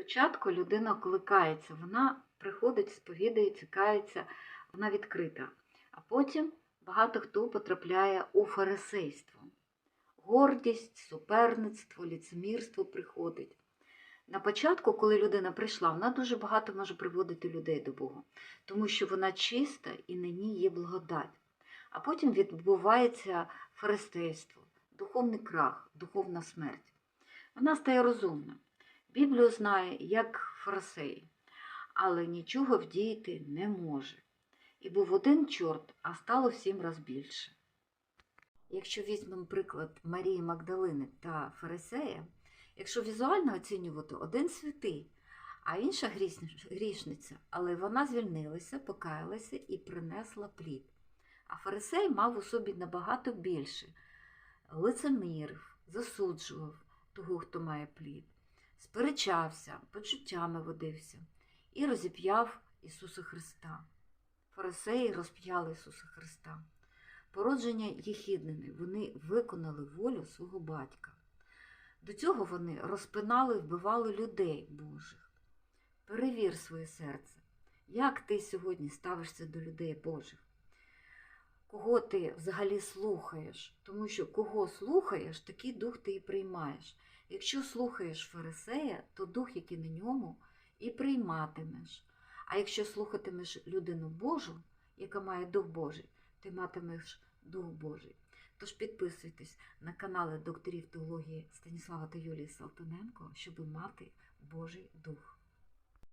Спочатку людина кликається, вона приходить, сповідується, кається, вона відкрита. А потім багато хто потрапляє у фарисейство. Гордість, суперництво, ліцемірство приходить. На початку, коли людина прийшла, вона дуже багато може приводити людей до Бога, тому що вона чиста і на ній є благодать. А потім відбувається фарисейство, духовний крах, духовна смерть. Вона стає розумна. Біблію знає, як фарисеї, але нічого вдіяти не може. І був один чорт, а стало в сім раз більше. Якщо візьмемо приклад Марії Магдалини та Фарисея, якщо візуально оцінювати один святий, а інша грішниця, але вона звільнилася, покаялася і принесла плід. А фарисей мав у собі набагато більше лицемірив, засуджував того, хто має плід, сперечався, почуттями водився і розіп'яв Ісуса Христа. Фарисеї розп'яли Ісуса Христа. Породження єхіднини, вони виконали волю свого батька. До цього вони розпинали, вбивали людей Божих. Перевір своє серце, як ти сьогодні ставишся до людей Божих. Кого ти взагалі слухаєш? Тому що кого слухаєш, такий дух ти і приймаєш. Якщо слухаєш фарисея, то дух, який на ньому, і прийматимеш. А якщо слухатимеш людину Божу, яка має Дух Божий, ти матимеш Дух Божий. Тож підписуйтесь на канали докторів теології Станіслава та Юлії Салтаненко, щоб мати Божий Дух.